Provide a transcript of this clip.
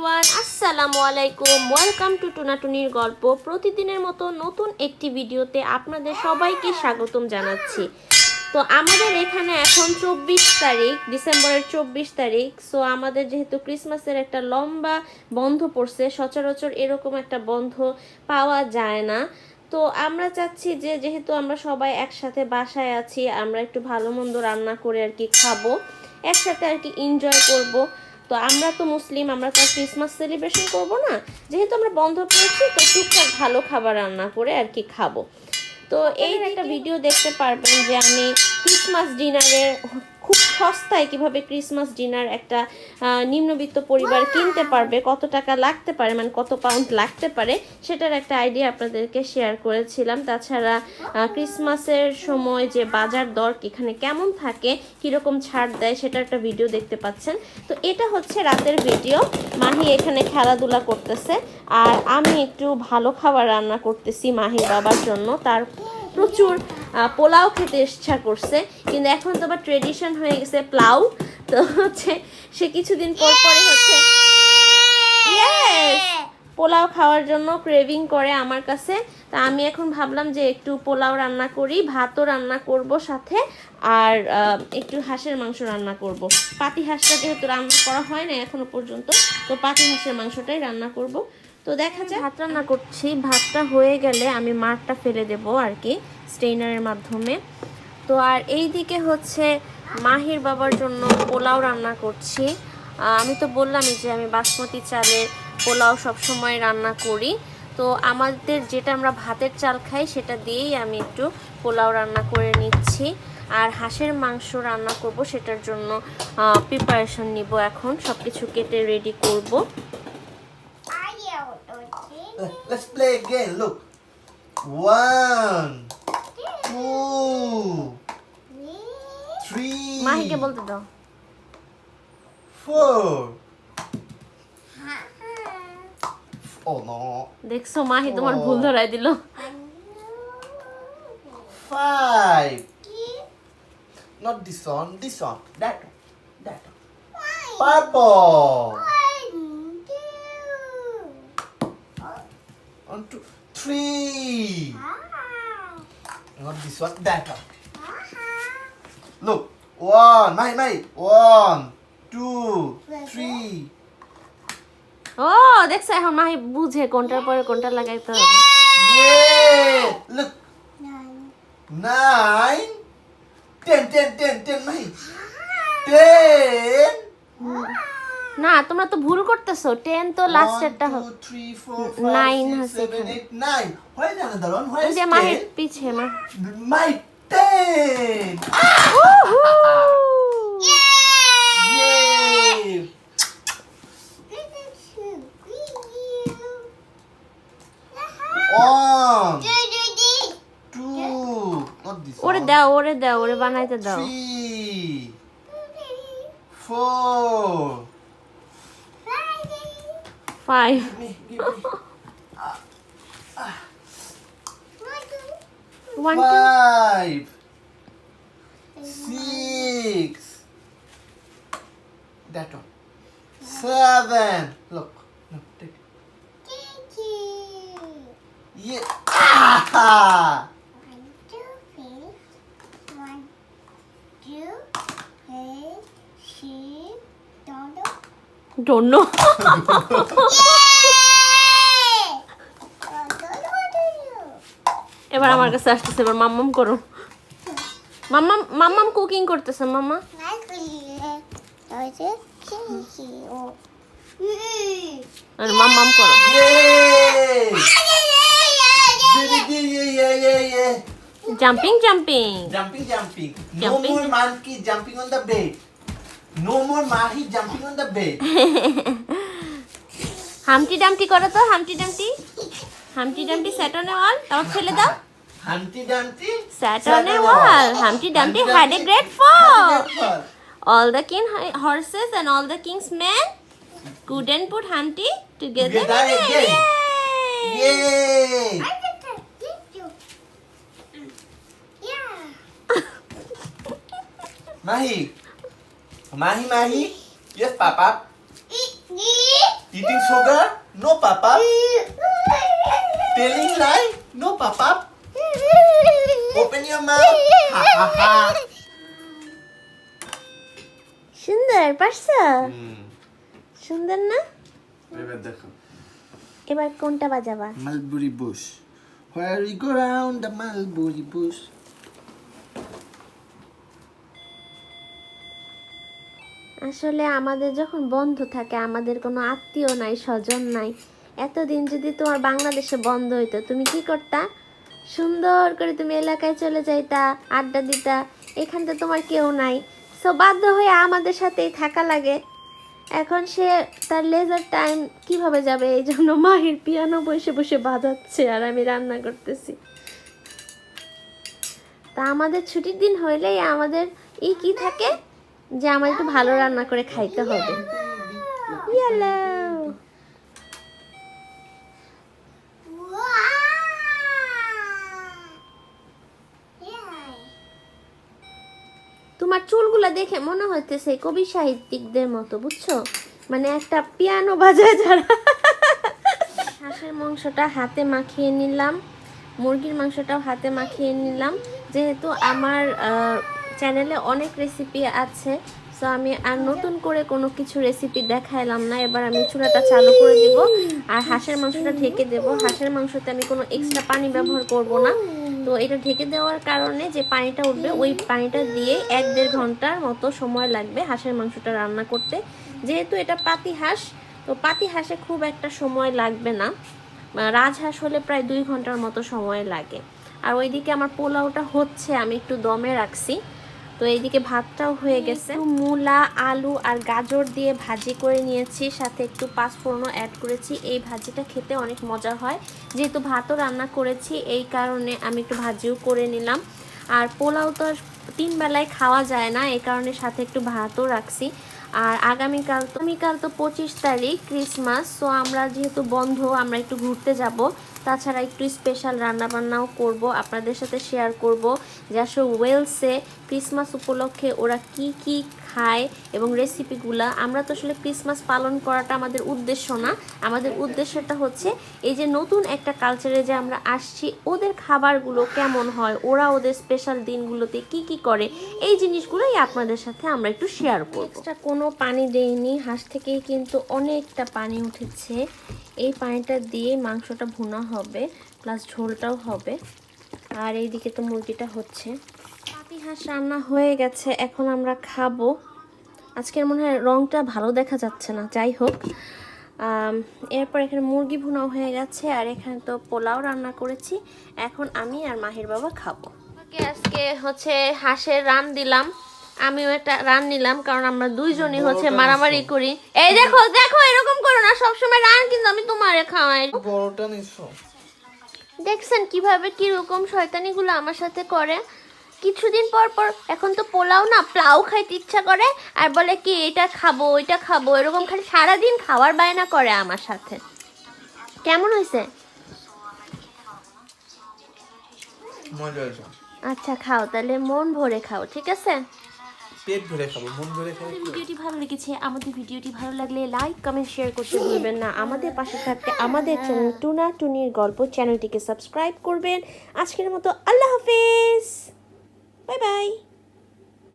Everyone, আসসালামু আলাইকুম। Welcome to টুনাটুনির গল্প। প্রতিদিনের মতো নতুন একটি ভিডিওতে আপনাদের সবাইকে স্বাগতম জানাচ্ছি। তো আমাদের এখানে এখন চব্বিশ তারিখ, ডিসেম্বরের চব্বিশ তারিখ। সো আমাদের যেহেতু ক্রিসমাসের একটা লম্বা বন্ধ পড়ছে, সচরাচর এরকম একটা বন্ধ পাওয়া যায় না। তো আমরা চাচ্ছি যে যেহেতু আমরা সবাই একসাথে বাসায় আছি, আমরা একটু ভালো মন্দ রান্না করে আর কি খাব, একসাথে আর কি এনজয় করব। তো আমরা তো মুসলিম আমরা তো ক্রিসমাস সেলিব্রেশন করব না। যেহেতু আমরা বন্ধ পেয়েছি তো টুকটাক ভালো খাবার রান্না করে আর কি খাব। তো এই একটা ভিডিও দেখতে পারবেন যে আমি ক্রিসমাস ডিনারে খুব সস্তায় কীভাবে ক্রিসমাস ডিনার একটা নিম্নবিত্ত পরিবার কিনতে পারবে, কত টাকা লাগতে পারে মানে কত পাউন্ড লাগতে পারে, সেটার একটা আইডিয়া আপনাদেরকে শেয়ার করেছিলাম। তাছাড়া ক্রিসমাসের সময় যে বাজার দর এখানে কেমন থাকে, কীরকম ছাড় দেয়, সেটার একটা ভিডিও দেখতে পাচ্ছেন। তো এটা হচ্ছে রাতের ভিডিও মাহি এখানে খেলাধুলা করতেছে। আর আমি একটু ভালো খাবার রান্না করতেছি মাহির বাবার জন্য। তার প্রচুর পোলাও খেতে ইচ্ছা করছে। কিন্তু এখন তো আবার ট্রেডিশন হয়ে গেছে প্লাউ তো হচ্ছে সে কিছুদিন পর পরে হচ্ছে পোলাও খাওয়ার জন্য ক্রেভিং করে আমার কাছে। তা আমি এখন ভাবলাম যে একটু পোলাও রান্না করি, ভাতও রান্না করব সাথে, আর একটু হাঁসের মাংস রান্না করব। পাতি হাঁসটা যেহেতু রান্না করা হয় না এখনও পর্যন্ত, তো পাতি হাঁসের মাংসটাই রান্না করব। তো দেখা যায় ভাত রান্না করছি। ভাতটা হয়ে গেলে আমি মাঠটা ফেলে দেব আর কি স্টেইনারের মাধ্যমে। তো আর এই দিকে হচ্ছে মাহির বাবার জন্য পোলাও রান্না করছি। আমি তো বললামই যে আমি বাসমতি চালের পোলাও সব সময় রান্না করি। তো আমাদের যেটা আমরা ভাতের চাল খাই, সেটা দিয়েই আমি একটু পোলাও রান্না করে নিচ্ছি। আর হাঁসের মাংস রান্না করব, সেটার জন্য প্রিপারেশন নিব এখন। সব কিছু কেটে রেডি করব। Let's play again. Look. One, two, three, মাহিকে বলতে দাও four. Oh no. দেখছো মাহি তোমার ভুল Oh. ধরাই দিল Five. Not this one. This one. That one. That one. Purple. One, two, three. Not this one. That one. Look. One. My, my. One, two, three. ও দেখছ এখন মাহি বুঝে কোনটার পরে কোনটা লাগাইতে হবে Yeah. Look. Nine. Ten, ten, ten, ten, my. না তোমরা তো ভুল করতেছো। 10 তো লাস্টেরটা হবে 9 আছে 9 পিছে মা। মাই ওরে দাও ওরে দাও ওরে বানাইতে দাও। Four five. One, two. Five. Six. That one. Seven. Look. Look. Take. it. Yeah. Ah! One, two, three. One, two, three. She. Don't. Don't know এবার আমার কাছে আসতেছে এবার মাম্মাম করো মাম্মাম মাম্মাম কুকিং করতেছে মাম্মা আর মাম্মাম করো. Jumping jumping Jumping, jumping. No Jumping. more monkey jumping on the bed. No more mahi jumping on the bed. হামটি ডামটি করো তো হামটি ডামটি হামটি ডামটি স্যাট অন ওয়াল তাও ফেলে দাও Humpty Dumpty. Sat on a wall. Humpty Dumpty had a great fall. Had a great fall. All the king horses and all the king's men couldn't put Humpty together, Together again. Yay! Yay! Mahi. Mahi, Mahi. Yes, Papa. Eating sugar? No, Papa. Telling lie? No, Papa. Open your mouth. Ha ha ha. সুন্দর পারছ Hmm. সুন্দর না এবার দেখো এবার কোনটা বাজাবা Mulberry bush. Where we go round the mulberry bush. আসলে আমাদের যখন বন্ধ থাকে, আমাদের কোনো আত্মীয় নাই, স্বজন নাই, এতদিন যদি তোমার বাংলাদেশে বন্ধ হইতো, তুমি কি করতা? সুন্দর করে তুমি এলাকায় চলে যাইতা, আড্ডা দিতা, এখান এখানটা তোমার কেউ নাই। সো বাধ্য হয়ে আমাদের সাথেই থাকা লাগে। এখন সে তার লেজার টাইম কীভাবে যাবে? এই জন্য মাহির পিয়ানো বসে বসে বাজাচ্ছে আর আমি রান্না করতেছি। তা আমাদের ছুটির দিন হইলেই আমাদের ই কি থাকে? যে আমার একটু ভালো রান্না করে খাইতে হবে। তোমার চুলগুলা দেখে মনে হইতেছে কবি সাহিত্যিকদের মতো, বুঝছ? মানে একটা পিয়ানো বাজায় যারা। হাঁসের মাংসটা হাতে মাখিয়ে নিলাম, মুরগির মাংসটাও হাতে মাখিয়ে নিলাম। যেহেতু আমার চ্যানেলে অনেক রেসিপি আছে সো আমি আর নতুন করে কোনো কিছু রেসিপি দেখাইলাম না, এবার আমি চুলাটা চালু করে দিব আর হাঁসের মাংসটা ঢেকে দেব। হাঁসের মাংসতে আমি কোনো এক্সট্রা পানি ব্যবহার করব না, তো এটা ঢেকে দেওয়ার কারণে যে পানিটা উঠবে, ওই পানিটা দিয়ে এক দেড় ঘণ্টার মতো সময় লাগবে হাঁসের মাংসটা রান্না করতে। যেহেতু এটা পাতি হাঁস, তো পাতি হাঁসে খুব একটা সময় লাগবে না রাজহাঁস হলে প্রায় দুই ঘণ্টার মতো সময় লাগে। আর ওইদিকে আমার পোলাওটা হচ্ছে, আমি একটু দমে রাখছি। তো এইদিকে ভাতটাও হয়ে গেছে। মূলা আলু আর গাজর দিয়ে ভাজি করে নিয়েছি সাথে একটু পাঁচফোড়নও অ্যাড করেছি। এই ভাজিটা খেতে অনেক মজা হয়। যেহেতু ভাতও রান্না করেছি এই কারণে আমি একটু ভাজিও করে নিলাম। আর পোলাও তো তিন বেলায় খাওয়া যায় না এই কারণে সাথে একটু ভাতও রাখছি। আর আগামীকাল তো আগামীকাল তো পঁচিশ তারিখ ক্রিসমাস সো আমরা যেহেতু বন্ধ আমরা একটু ঘুরতে যাব। তাছাড়া একটু স্পেশাল রান্নাবান্নাও করব, আপনাদের সাথে শেয়ার করব যে আসলে ওয়েলসে ক্রিসমাস উপলক্ষে ওরা কি কি খায় এবং রেসিপিগুলা আমরা তো আসলে ক্রিসমাস পালন করাটা আমাদের উদ্দেশ্য না। আমাদের উদ্দেশ্যটা হচ্ছে এই যে নতুন একটা কালচারে যে আমরা আসছি, ওদের খাবারগুলো কেমন হয়, ওরা ওদের স্পেশাল দিনগুলোতে কি কি করে, এই জিনিসগুলোই আপনাদের সাথে আমরা একটু শেয়ার করব। কোনো পানি দেইনি, হাঁস থেকেই কিন্তু অনেকটা পানি উঠেছে। এই পানিটা দিয়ে মাংসটা ভুনা হবে প্লাস ঝোলটাও হবে। আর এইদিকে তো মুরগিটা হচ্ছে। পাতি হাঁস রান্না হয়ে গেছে, এখন আমরা খাব। আজকের মনে হয় রংটা ভালো দেখা যাচ্ছে না, যাই হোক। এরপর এখানে মুরগি ভুনাও হয়ে গেছে, আর এখানে তো পোলাও রান্না করেছি। এখন আমি আর মাহির বাবা খাব। আজকে হচ্ছে হাঁসের রান দিলাম। আমিও একটা রান নিলাম কারণ আমরা দুইজনই হচ্ছে মারামারি করি। এই দেখো দেখো এরকম করো না সবসময় রান কিন্তু আমি তোমারে খাওয়াই। বড়টা নিছো। দেখছেন কীভাবে কীরকম শয়তানিগুলো আমার সাথে করে? কিছুদিন পর পর এখন তো পোলাও না প্লাউ খাইতে ইচ্ছা করে আর বলে কি এটা খাব ওইটা খাব। এরকম খালি সারাদিন খাওয়ার বায়না করে আমার সাথে। কেমন হয়েছে। আচ্ছা খাও তাহলে মন ভরে খাও ঠিক আছে? পেট ভরে খাব মন ভরে খাব ভিডিওটি ভালো লেগেছে আমাদের ভিডিওটি ভালো লাগলে লাইক কমেন্ট শেয়ার করতে ভুলবেন না। আমাদের পাশে থাকতে আমাদের চ্যানেল টুনা টুনির গল্প চ্যানেলটিকে সাবস্ক্রাইব করবেন। আজকের মতো আল্লাহ হাফেজ। Bye bye